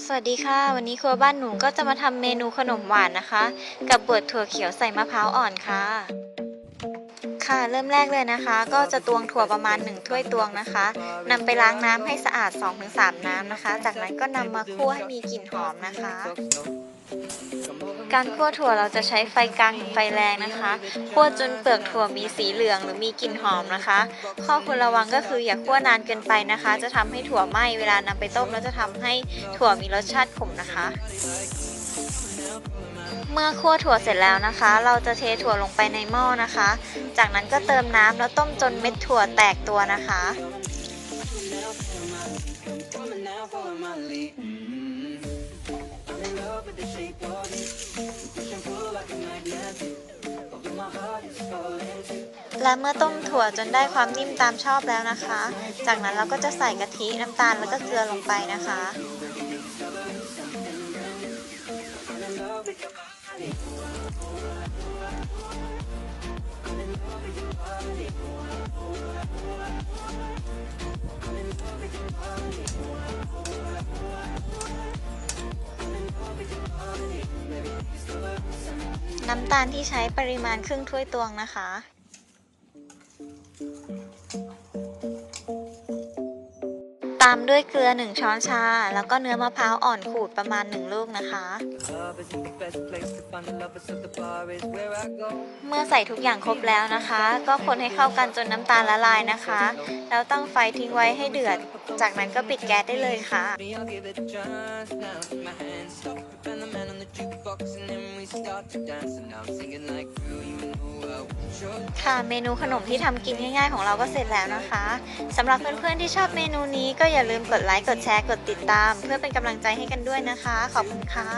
สวัสดีค่ะ วันนี้ครัวบ้านหนูก็จะมาทำเมนูขนมหวานนะคะ กับบดถั่วเขียวใส่มะพร้าวอ่อนค่ะ ค่ะเริ่มแรกเลยนะคะ ก็จะตวงถั่วประมาณ 1 ถ้วยตวงนะคะนำไปล้างน้ำให้สะอาด 2-3 น้ำนะคะ จากนั้นก็นำมาคั่วให้มีกลิ่นหอมนะคะ การคั่วถั่วเราจะใช้ไฟกลางถึงไฟแรงนะคะคั่วจนเปลือกถั่วมีสีเหลืองหรือมีกลิ่นหอมนะคะ ข้อควรระวังก็คืออย่าคั่วนานเกินไปนะคะ จะทำให้ถั่วไหม้เวลานำไปต้มแล้วจะทำให้ถั่วมีรสชาติขมนะคะ เมื่อคั่วถั่วเสร็จแล้วนะคะ เราจะเทถั่วลงไปในหม้อนะคะ จากนั้นก็เติมน้ำแล้วต้มจนเม็ดถั่วแตกตัวนะคะ และเมื่อต้มถั่วจนได้ความนิ่มตามชอบแล้วนะคะ จากนั้นเราก็จะใส่กะทิน้ำตาลแล้วก็เกลือลงไปนะคะ น้ำตาลที่ใช้ปริมาณครึ่งถ้วยตวงนะคะ ตามด้วยเกลือ 1 ช้อนชา แล้วก็เนื้อมะพร้าวอ่อนขูดประมาณ 1 ลูกนะคะ เมื่อใส่ทุกอย่างครบแล้วนะคะ ก็คนให้เข้ากันจนน้ำตาลละลายนะคะ แล้วตั้งไฟทิ้งไว้ให้เดือด จากนั้นก็ปิดแก๊สได้เลยค่ะ ค่ะเมนูขนมที่ทำกินง่ายๆของเราก็เสร็จแล้วนะคะสำหรับเพื่อนๆที่ชอบเมนูนี้ก็อย่าลืมกดไลค์กดแชร์กดติดตาม เพื่อเป็นกำลังใจให้กันด้วยนะคะ ขอบคุณค่ะ